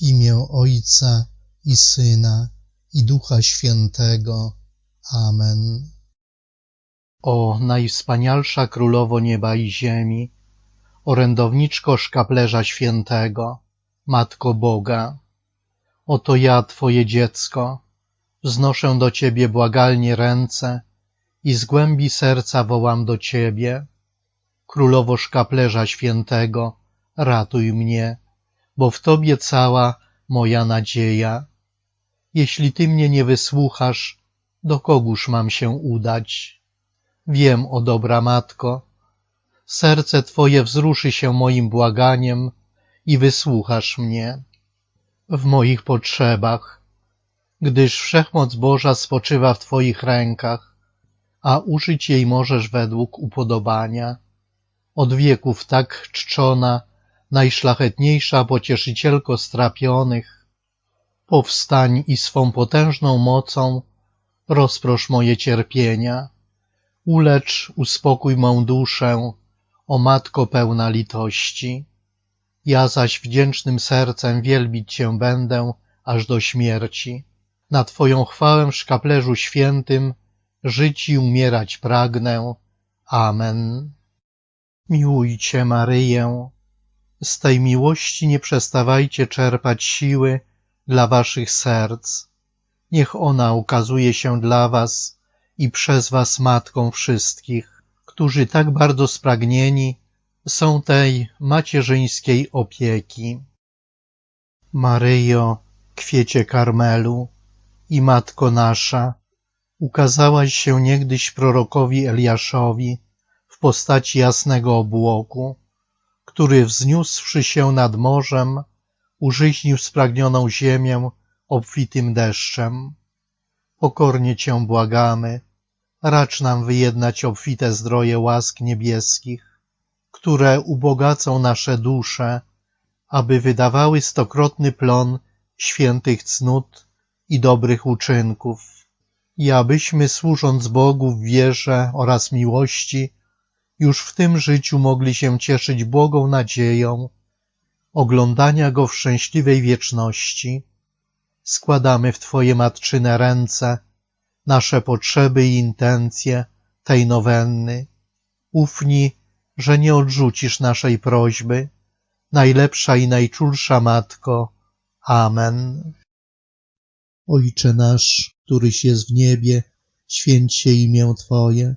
Imię Ojca i Syna i Ducha Świętego. Amen. O najwspanialsza Królowo nieba i ziemi, orędowniczko szkaplerza świętego, Matko Boga, oto ja, Twoje dziecko, wznoszę do Ciebie błagalnie ręce i z głębi serca wołam do Ciebie. Królowo szkaplerza świętego, ratuj mnie bo w Tobie cała moja nadzieja. Jeśli Ty mnie nie wysłuchasz, do kogóż mam się udać? Wiem, o dobra Matko, serce Twoje wzruszy się moim błaganiem i wysłuchasz mnie w moich potrzebach, gdyż wszechmoc Boża spoczywa w Twoich rękach, a użyć jej możesz według upodobania. Od wieków tak czczona, najszlachetniejsza pocieszycielko strapionych, powstań i swą potężną mocą rozprosz moje cierpienia, ulecz, uspokój mą duszę, o Matko pełna litości. Ja zaś wdzięcznym sercem wielbić Cię będę aż do śmierci. Na Twoją chwałę szkaplerzu świętym żyć i umierać pragnę. Amen. Miłujcie Maryję, z tej miłości nie przestawajcie czerpać siły dla waszych serc. Niech ona ukazuje się dla was i przez was matką wszystkich, którzy tak bardzo spragnieni są tej macierzyńskiej opieki. Maryjo, kwiecie Karmelu i Matko nasza, ukazałaś się niegdyś prorokowi Eliaszowi w postaci jasnego obłoku, który wzniósłszy się nad morzem, użyźnił spragnioną ziemię obfitym deszczem. Pokornie Cię błagamy, racz nam wyjednać obfite zdroje łask niebieskich, które ubogacą nasze dusze, aby wydawały stokrotny plon świętych cnót i dobrych uczynków, i abyśmy służąc Bogu w wierze oraz miłości już w tym życiu mogli się cieszyć błogą nadzieją oglądania Go w szczęśliwej wieczności, składamy w Twoje matczyne ręce nasze potrzeby i intencje tej nowenny. Ufni, że nie odrzucisz naszej prośby, najlepsza i najczulsza Matko. Amen. Ojcze nasz, któryś jest w niebie, święć się imię Twoje,